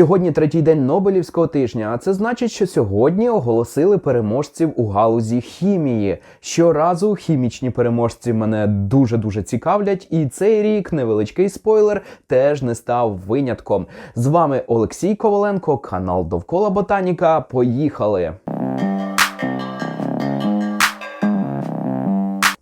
Сьогодні третій день Нобелівського тижня, а це значить, що сьогодні оголосили переможців у галузі хімії. Щоразу хімічні переможці мене дуже дуже цікавлять, і цей рік невеличкий спойлер теж не став винятком. З вами Олексій Коваленко, канал Довкола Ботаніка. Поїхали!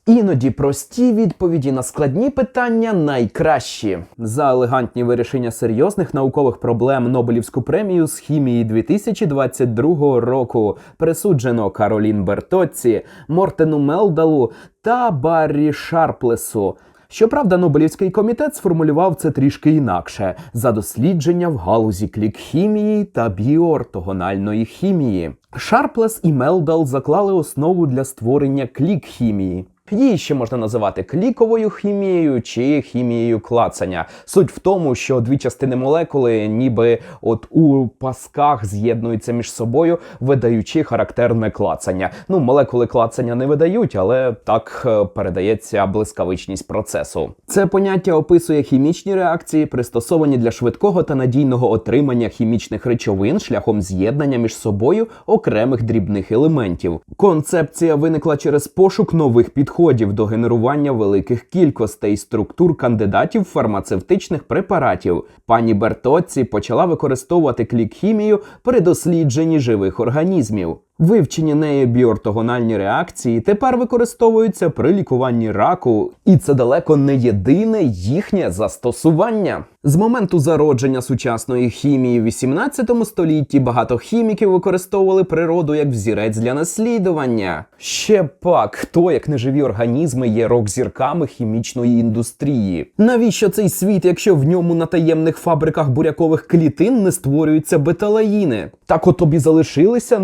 Іноді прості відповіді на складні питання найкращі. За елегантні вирішення серйозних наукових проблем Нобелівську премію з хімії 2022 року присуджено Каролін Бертоці, Мортену Мелдалу та Баррі Шарплесу. Щоправда, Нобелівський комітет сформулював це трішки інакше за дослідження в галузі клікхімії та біоортогональної хімії. Шарплес і Мелдал заклали основу для створення клікхімії. Її ще можна називати кліковою хімією чи хімією клацання. Суть в тому, що дві частини молекули, ніби от у пасках з'єднуються між собою, видаючи характерне клацання. Ну, молекули клацання не видають, але так е, передається блискавичність процесу. Це поняття описує хімічні реакції, пристосовані для швидкого та надійного отримання хімічних речовин шляхом з'єднання між собою окремих дрібних елементів. Концепція виникла через пошук нових підходів до генерування великих кількостей структур кандидатів фармацевтичних препаратів. Пані Бертоці почала використовувати клікхімію при дослідженні живих організмів. Вивчені нею біортогональні реакції тепер використовуються при лікуванні раку, і це далеко не єдине їхнє застосування. З моменту зародження сучасної хімії в 18 столітті багато хіміків використовували природу як взірець для наслідування. Ще пак, хто як неживі організми є рок-зірками хімічної індустрії. Навіщо цей світ, якщо в ньому на таємних фабриках бурякових клітин не створюються беталаїни? Так от тобі залишилися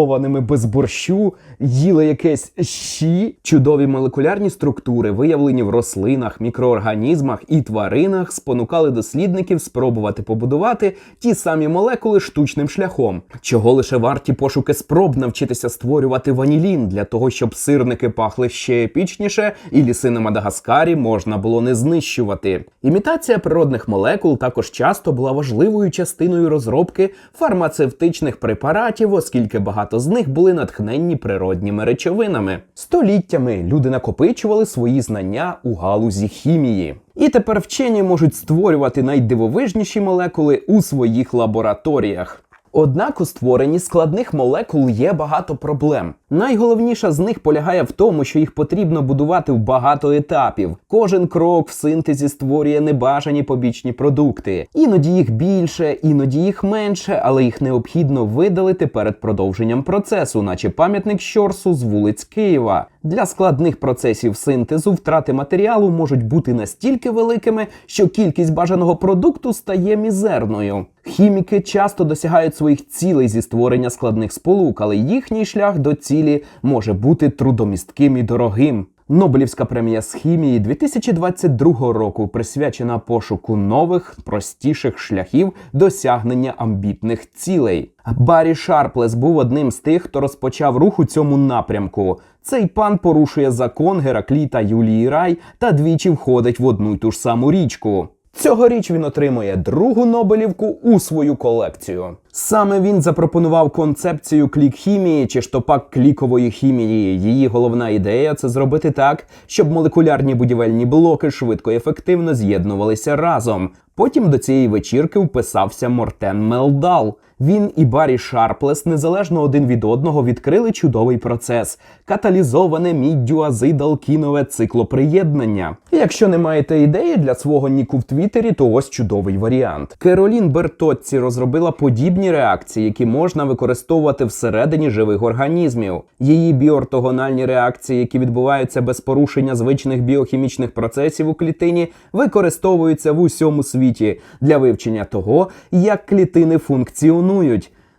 нецивілізованими без борщу, їли якесь щі. Чудові молекулярні структури, виявлені в рослинах, мікроорганізмах і тваринах, спонукали дослідників спробувати побудувати ті самі молекули штучним шляхом. Чого лише варті пошуки спроб навчитися створювати ванілін для того, щоб сирники пахли ще епічніше, і ліси на Мадагаскарі можна було не знищувати. Імітація природних молекул також часто була важливою частиною розробки фармацевтичних препаратів, оскільки багато з них були натхненні природніми речовинами. Століттями люди накопичували свої знання у галузі хімії. І тепер вчені можуть створювати найдивовижніші молекули у своїх лабораторіях. Однак у створенні складних молекул є багато проблем. Найголовніша з них полягає в тому, що їх потрібно будувати в багато етапів. Кожен крок в синтезі створює небажані побічні продукти. Іноді їх більше, іноді їх менше, але їх необхідно видалити перед продовженням процесу, наче пам'ятник Щорсу з вулиць Києва. Для складних процесів синтезу втрати матеріалу можуть бути настільки великими, що кількість бажаного продукту стає мізерною. Хіміки часто досягають своїх цілей зі створення складних сполук, але їхній шлях до цілі може бути трудомістким і дорогим. Нобелівська премія з хімії 2022 року присвячена пошуку нових, простіших шляхів досягнення амбітних цілей. Баррі Шарплес був одним з тих, хто розпочав рух у цьому напрямку. Цей пан порушує закон Геракліта Юлії Рай та двічі входить в одну й ту ж саму річку. Цьогоріч він отримує другу Нобелівку у свою колекцію. Саме він запропонував концепцію клік-хімії чи то клікової хімії. Її головна ідея це зробити так, щоб молекулярні будівельні блоки швидко і ефективно з'єднувалися разом. Потім до цієї вечірки вписався Мортен Мелдал. Він і Баррі Шарплес незалежно один від одного відкрили чудовий процес каталізоване міддю азидалкінове циклоприєднання. Якщо не маєте ідеї для свого ніку в Твіттері, то ось чудовий варіант. Керолін Бертоцці розробила подібні реакції, які можна використовувати всередині живих організмів. Її біортогональні реакції, які відбуваються без порушення звичних біохімічних процесів у клітині, використовуються в усьому світі для вивчення того, як клітини функціонують.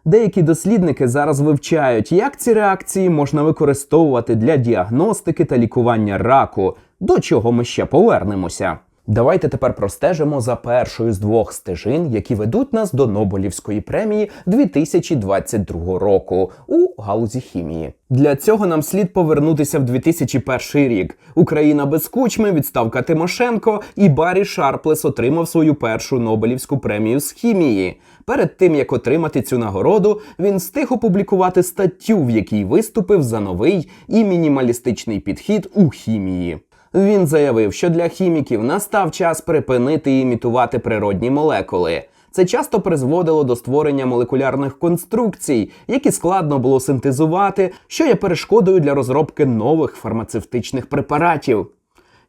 Деякі дослідники зараз вивчають, як ці реакції можна використовувати для діагностики та лікування раку, до чого ми ще повернемося. Давайте тепер простежимо за першою з двох стежин, які ведуть нас до Нобелівської премії 2022 року у галузі хімії. Для цього нам слід повернутися в 2001 рік. Україна без кучми, відставка Тимошенко і Баррі Шарплес отримав свою першу Нобелівську премію з хімії. Перед тим як отримати цю нагороду, він встиг опублікувати статтю, в якій виступив за новий і мінімалістичний підхід у хімії. Він заявив, що для хіміків настав час припинити імітувати природні молекули. Це часто призводило до створення молекулярних конструкцій, які складно було синтезувати, що є перешкодою для розробки нових фармацевтичних препаратів.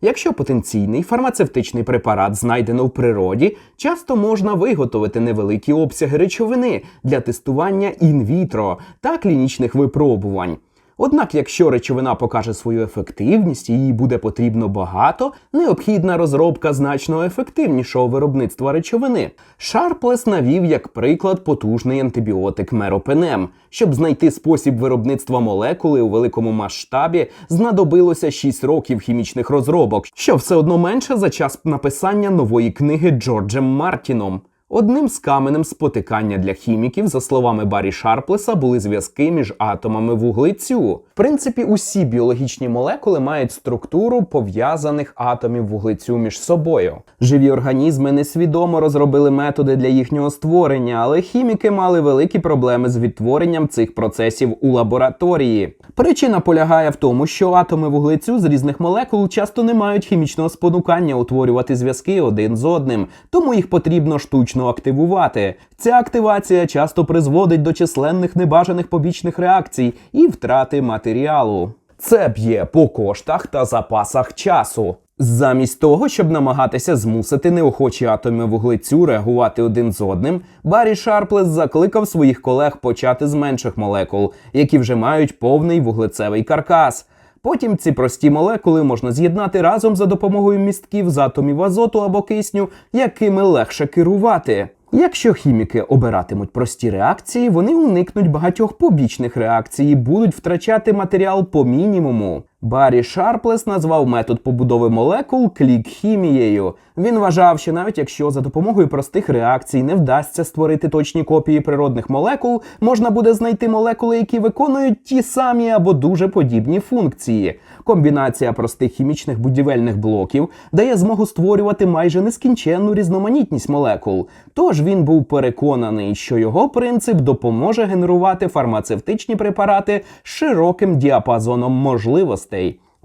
Якщо потенційний фармацевтичний препарат знайдено в природі, часто можна виготовити невеликі обсяги речовини для тестування інвітро та клінічних випробувань. Однак, якщо речовина покаже свою ефективність і їй буде потрібно багато, необхідна розробка значно ефективнішого виробництва речовини. Шарплес навів як приклад потужний антибіотик меропенем. Щоб знайти спосіб виробництва молекули у великому масштабі, знадобилося 6 років хімічних розробок, що все одно менше за час написання нової книги Джорджем Мартіном. Одним з каменем спотикання для хіміків, за словами Барі Шарплеса, були зв'язки між атомами вуглецю. В принципі, усі біологічні молекули мають структуру пов'язаних атомів вуглецю між собою. Живі організми несвідомо розробили методи для їхнього створення, але хіміки мали великі проблеми з відтворенням цих процесів у лабораторії. Причина полягає в тому, що атоми вуглецю з різних молекул часто не мають хімічного спонукання утворювати зв'язки один з одним, тому їх потрібно штучно активувати. Ця активація часто призводить до численних небажаних побічних реакцій і втрати матеріалу. Це б'є по коштах та запасах часу. Замість того, щоб намагатися змусити неохочі атоми вуглецю реагувати один з одним, Баррі Шарплес закликав своїх колег почати з менших молекул, які вже мають повний вуглецевий каркас. Потім ці прості молекули можна з'єднати разом за допомогою містків з атомів азоту або кисню, якими легше керувати. Якщо хіміки обиратимуть прості реакції, вони уникнуть багатьох побічних реакцій і будуть втрачати матеріал по мінімуму. Баррі Шарплес назвав метод побудови молекул клік-хімією. Він вважав, що навіть якщо за допомогою простих реакцій не вдасться створити точні копії природних молекул, можна буде знайти молекули, які виконують ті самі або дуже подібні функції. Комбінація простих хімічних будівельних блоків дає змогу створювати майже нескінченну різноманітність молекул. Тож він був переконаний, що його принцип допоможе генерувати фармацевтичні препарати широким діапазоном можливостей.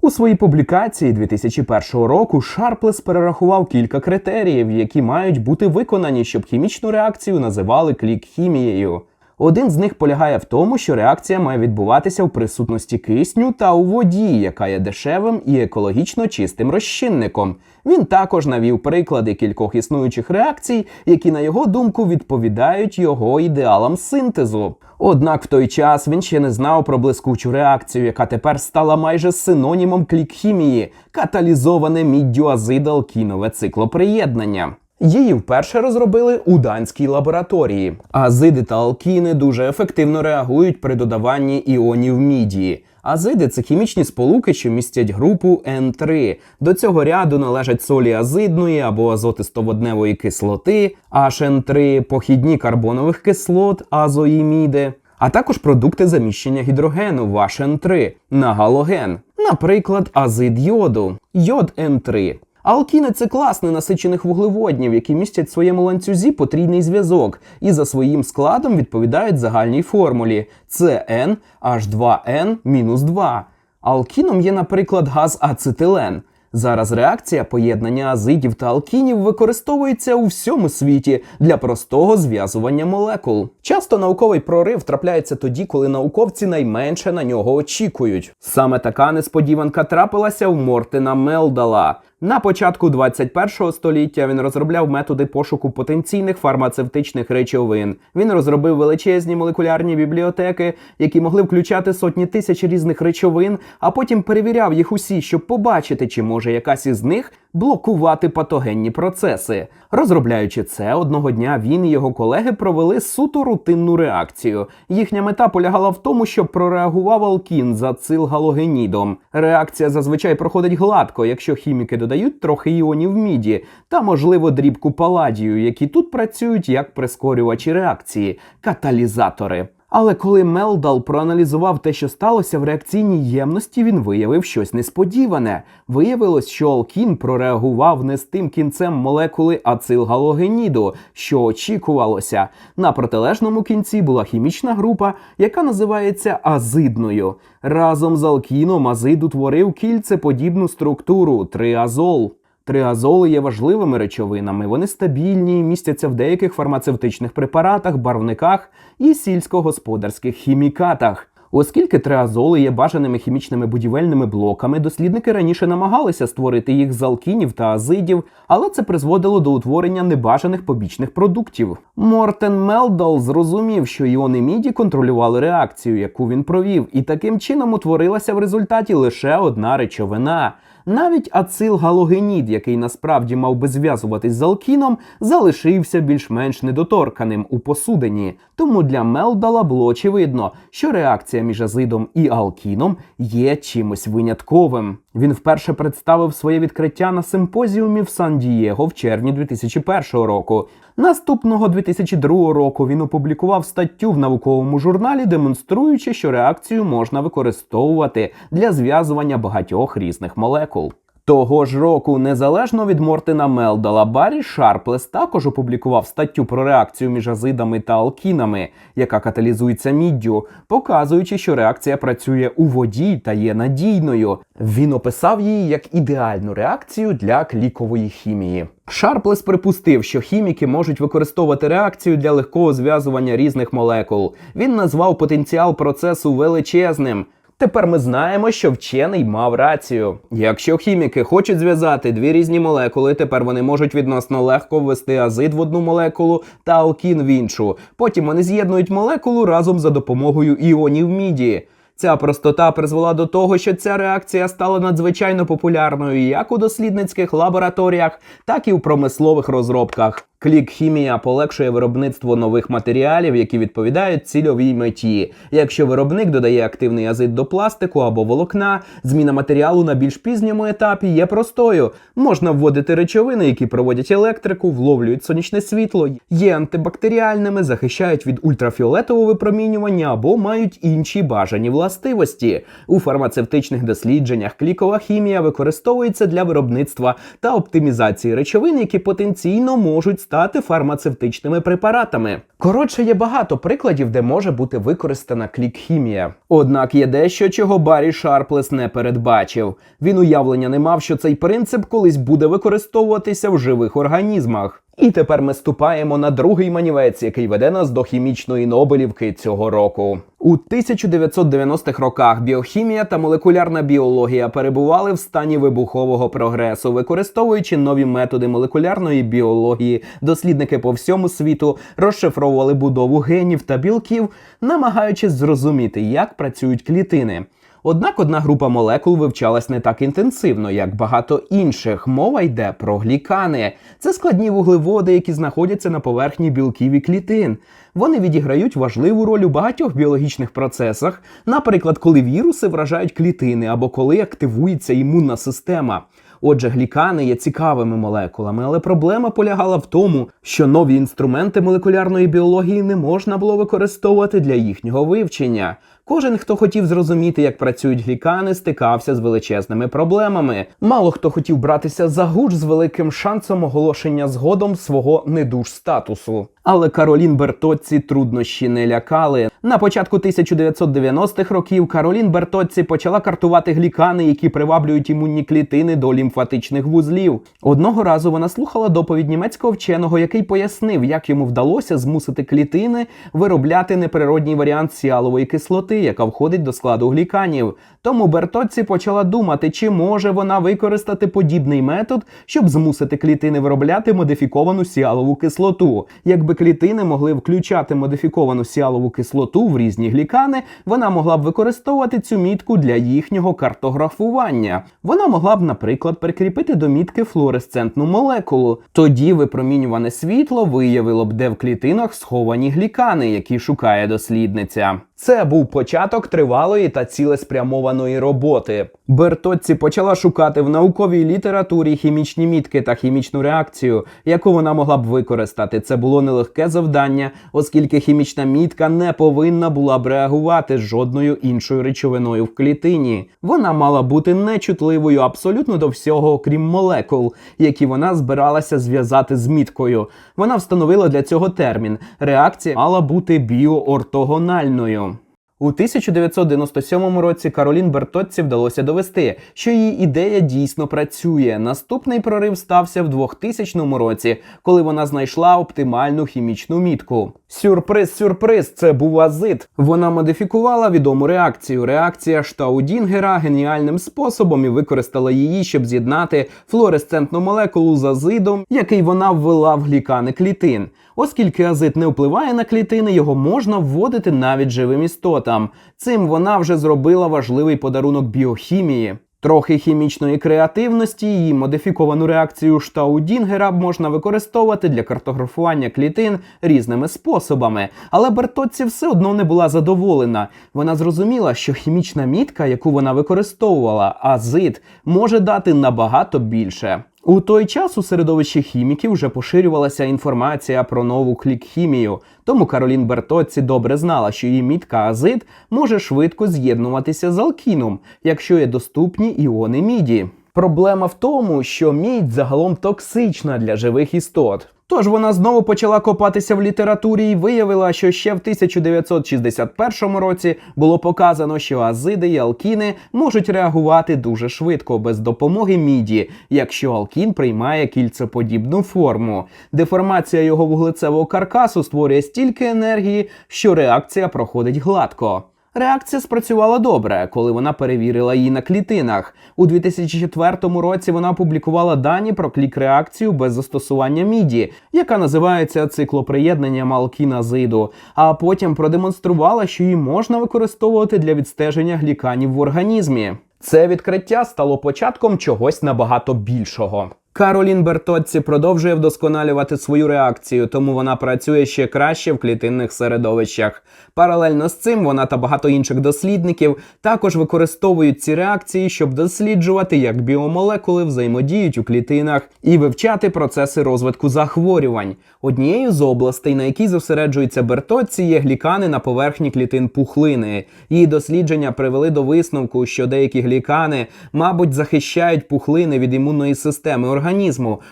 У своїй публікації 2001 року Шарплес перерахував кілька критеріїв, які мають бути виконані, щоб хімічну реакцію називали клік-хімією. Один з них полягає в тому, що реакція має відбуватися в присутності кисню та у воді, яка є дешевим і екологічно чистим розчинником. Він також навів приклади кількох існуючих реакцій, які, на його думку, відповідають його ідеалам синтезу. Однак в той час він ще не знав про блискучу реакцію, яка тепер стала майже синонімом клікхімії каталізоване міддю азидалкінове циклоприєднання. Її вперше розробили у данській лабораторії. Азиди та алкіни дуже ефективно реагують при додаванні іонів міді. Азиди це хімічні сполуки, що містять групу N3. До цього ряду належать солі азидної або азотистоводневої кислоти, HN3, похідні карбонових кислот, азоїміди, а також продукти заміщення гідрогену в HN3 на галоген, наприклад, азид йоду, йод N3. Алкіни це клас ненасичених вуглеводнів, які містять в своєму ланцюзі потрійний зв'язок і за своїм складом відповідають загальній формулі CN H2N-2. Алкіном є, наприклад, газ ацетилен. Зараз реакція поєднання азидів та алкінів використовується у всьому світі для простого зв'язування молекул. Часто науковий прорив трапляється тоді, коли науковці найменше на нього очікують. Саме така несподіванка трапилася у Мортина Мелдала. На початку 21 століття він розробляв методи пошуку потенційних фармацевтичних речовин. Він розробив величезні молекулярні бібліотеки, які могли включати сотні тисяч різних речовин, а потім перевіряв їх усі, щоб побачити, чи може якась із них блокувати патогенні процеси. Розробляючи це, одного дня він і його колеги провели суто рутинну реакцію. Їхня мета полягала в тому, щоб прореагував алкін за цилгалогенідом. Реакція зазвичай проходить гладко, якщо хіміки додають трохи іонів міді та, можливо, дрібку паладію, які тут працюють як прискорювачі реакції, каталізатори. Але коли Мелдал проаналізував те, що сталося в реакційній ємності, він виявив щось несподіване. Виявилось, що алкін прореагував не з тим кінцем молекули ацилгалогеніду, що очікувалося. На протилежному кінці була хімічна група, яка називається азидною. Разом з алкіном азид утворив кільцеподібну структуру триазол. Триазоли є важливими речовинами. Вони стабільні, містяться в деяких фармацевтичних препаратах, барвниках і сільськогосподарських хімікатах. Оскільки триазоли є бажаними хімічними будівельними блоками, дослідники раніше намагалися створити їх з алкінів та азидів, але це призводило до утворення небажаних побічних продуктів. Мортен Мелдал зрозумів, що іони міді контролювали реакцію, яку він провів, і таким чином утворилася в результаті лише одна речовина. Навіть ацилгалогенід, який насправді мав би зв'язуватись з алкіном, залишився більш-менш недоторканим у посудині. Тому для Мелдала було очевидно, що реакція між азидом і алкіном є чимось винятковим. Він вперше представив своє відкриття на симпозіумі в Сан-Дієго в червні 2001 року. Наступного 2002 року він опублікував статтю в науковому журналі, демонструючи, що реакцію можна використовувати для зв'язування багатьох різних молекул. Того ж року, незалежно від Мортина Мелдала, Баррі Шарплес також опублікував статтю про реакцію між азидами та алкінами, яка каталізується міддю, показуючи, що реакція працює у воді та є надійною. Він описав її як ідеальну реакцію для клікової хімії. Шарплес припустив, що хіміки можуть використовувати реакцію для легкого зв'язування різних молекул. Він назвав потенціал процесу величезним. Тепер ми знаємо, що вчений мав рацію. Якщо хіміки хочуть зв'язати дві різні молекули, тепер вони можуть відносно легко ввести азид в одну молекулу та алкін в іншу. Потім вони з'єднують молекулу разом за допомогою іонів міді. Ця простота призвела до того, що ця реакція стала надзвичайно популярною як у дослідницьких лабораторіях, так і у промислових розробках. Клік-хімія полегшує виробництво нових матеріалів, які відповідають цільовій меті. Якщо виробник додає активний азид до пластику або волокна, зміна матеріалу на більш пізньому етапі є простою. Можна вводити речовини, які проводять електрику, вловлюють сонячне світло, є антибактеріальними, захищають від ультрафіолетового випромінювання або мають інші бажані властивості. У фармацевтичних дослідженнях клікова хімія використовується для виробництва та оптимізації речовин, які потенційно можуть стати фармацевтичними препаратами. Коротше, є багато прикладів, де може бути використана клік-хімія. Однак є дещо, чого Баррі Шарплес не передбачив. Він уявлення не мав, що цей принцип колись буде використовуватися в живих організмах. І тепер ми ступаємо на другий манівець, який веде нас до хімічної Нобелівки цього року. У 1990-х роках біохімія та молекулярна біологія перебували в стані вибухового прогресу, використовуючи нові методи молекулярної біології, дослідники по всьому світу розшифровували будову генів та білків, намагаючись зрозуміти, як працюють клітини. Однак одна група молекул вивчалась не так інтенсивно, як багато інших. Мова йде про глікани. Це складні вуглеводи, які знаходяться на поверхні білків і клітин. Вони відіграють важливу роль у багатьох біологічних процесах, наприклад, коли віруси вражають клітини або коли активується імунна система. Отже, глікани є цікавими молекулами, але проблема полягала в тому, що нові інструменти молекулярної біології не можна було використовувати для їхнього вивчення. Кожен, хто хотів зрозуміти, як працюють глікани, стикався з величезними проблемами. Мало хто хотів братися за гуш з великим шансом оголошення згодом свого недуж статусу. Але Каролін Бертоцці труднощі не лякали. На початку 1990-х років Каролін Бертоцці почала картувати глікани, які приваблюють імунні клітини до лімфатичних вузлів. Одного разу вона слухала доповідь німецького вченого, який пояснив, як йому вдалося змусити клітини виробляти неприродній варіант сіалової кислоти, яка входить до складу гліканів. Тому Бертоцці почала думати, чи може вона використати подібний метод, щоб змусити клітини виробляти модифіковану сіалову кислоту. Якби клітини могли включати модифіковану сіалову кислоту в різні глікани, вона могла б використовувати цю мітку для їхнього картографування. Вона могла б, наприклад, прикріпити до мітки флуоресцентну молекулу. Тоді випромінюване світло виявило б, де в клітинах сховані глікани, які шукає дослідниця. Це був початок тривалої та цілеспрямованої роботи. Бертоцці почала шукати в науковій літературі хімічні мітки та хімічну реакцію, яку вона могла б використати. Це було нелегке завдання, оскільки хімічна мітка не повинна була б реагувати з жодною іншою речовиною в клітині. Вона мала бути нечутливою абсолютно до всього, окрім молекул, які вона збиралася зв'язати з міткою. Вона встановила для цього термін. Реакція мала бути біоортогональною. У 1997 році Каролін Бертоцці вдалося довести, що її ідея дійсно працює. Наступний прорив стався в 2000 році, коли вона знайшла оптимальну хімічну мітку. Сюрприз, сюрприз, це був азит. Вона модифікувала відому реакцію. Реакція Штаудінгера геніальним способом і використала її, щоб з'єднати флуоресцентну молекулу з азидом, який вона ввела в глікани клітин. Оскільки азит не впливає на клітини, його можна вводити навіть живим істотам. Цим вона вже зробила важливий подарунок біохімії. Трохи хімічної креативності її модифіковану реакцію Штаудінгера можна використовувати для картографування клітин різними способами. Але Бертоцці все одно не була задоволена. Вона зрозуміла, що хімічна мітка, яку вона використовувала, азит, може дати набагато більше. У той час у середовищі хіміків вже поширювалася інформація про нову клік-хімію, тому Каролін Бертоцці добре знала, що її мітка азит може швидко з'єднуватися з алкіном, якщо є доступні іони міді. Проблема в тому, що мідь загалом токсична для живих істот. Тож вона знову почала копатися в літературі і виявила, що ще в 1961 році було показано, що азиди і алкіни можуть реагувати дуже швидко без допомоги міді, якщо алкін приймає кільцеподібну форму. Деформація його вуглецевого каркасу створює стільки енергії, що реакція проходить гладко. Реакція спрацювала добре, коли вона перевірила її на клітинах. У 2004 році вона опублікувала дані про клік-реакцію без застосування міді, яка називається циклоприєднанням алкіназиду, а потім продемонструвала, що її можна використовувати для відстеження гліканів в організмі. Це відкриття стало початком чогось набагато більшого. Каролін Бертоцці продовжує вдосконалювати свою реакцію, тому вона працює ще краще в клітинних середовищах. Паралельно з цим вона та багато інших дослідників також використовують ці реакції, щоб досліджувати, як біомолекули взаємодіють у клітинах і вивчати процеси розвитку захворювань. Однією з областей, на якій зосереджується Бертоцці, є глікани на поверхні клітин пухлини. Її дослідження привели до висновку, що деякі глікани, мабуть, захищають пухлини від імунної системи організму,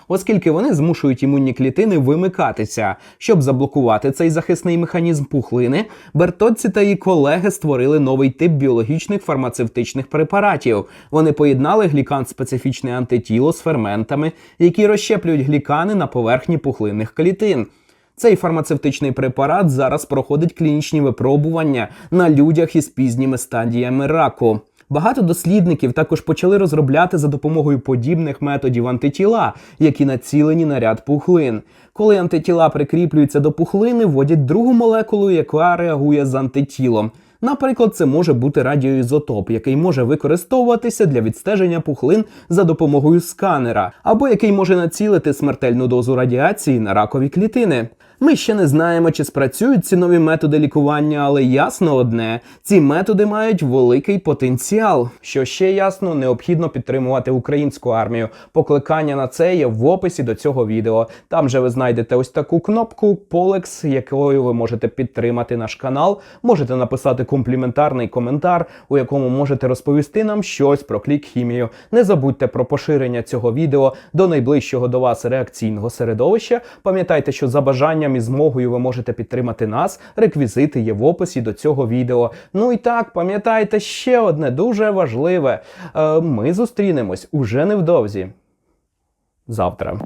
оскільки вони змушують імунні клітини вимикатися. Щоб заблокувати цей захисний механізм пухлини, Бертоцці та її колеги створили новий тип біологічних фармацевтичних препаратів. Вони поєднали глікан-специфічне антитіло з ферментами, які розщеплюють глікани на поверхні пухлинних клітин. Цей фармацевтичний препарат зараз проходить клінічні випробування на людях із пізніми стадіями раку. Багато дослідників також почали розробляти за допомогою подібних методів антитіла, які націлені на ряд пухлин. Коли антитіла прикріплюються до пухлини, вводять другу молекулу, яка реагує з антитілом. Наприклад, це може бути радіоізотоп, який може використовуватися для відстеження пухлин за допомогою сканера, або який може націлити смертельну дозу радіації на ракові клітини. Ми ще не знаємо, чи спрацюють ці нові методи лікування, але ясно одне: ці методи мають великий потенціал. Що ще ясно, необхідно підтримувати українську армію. Покликання на це є в описі до цього відео. Там же ви знайдете ось таку кнопку Полекс, якою ви можете підтримати наш канал. Можете написати компліментарний коментар, у якому можете розповісти нам щось про клік-хімію. Не забудьте про поширення цього відео до найближчого до вас реакційного середовища. Пам'ятайте, що за бажанням і змогою ви можете підтримати нас. Реквізити є в описі до цього відео. Ну і так, пам'ятайте ще одне дуже важливе. Е, Ми зустрінемось уже невдовзі. Завтра.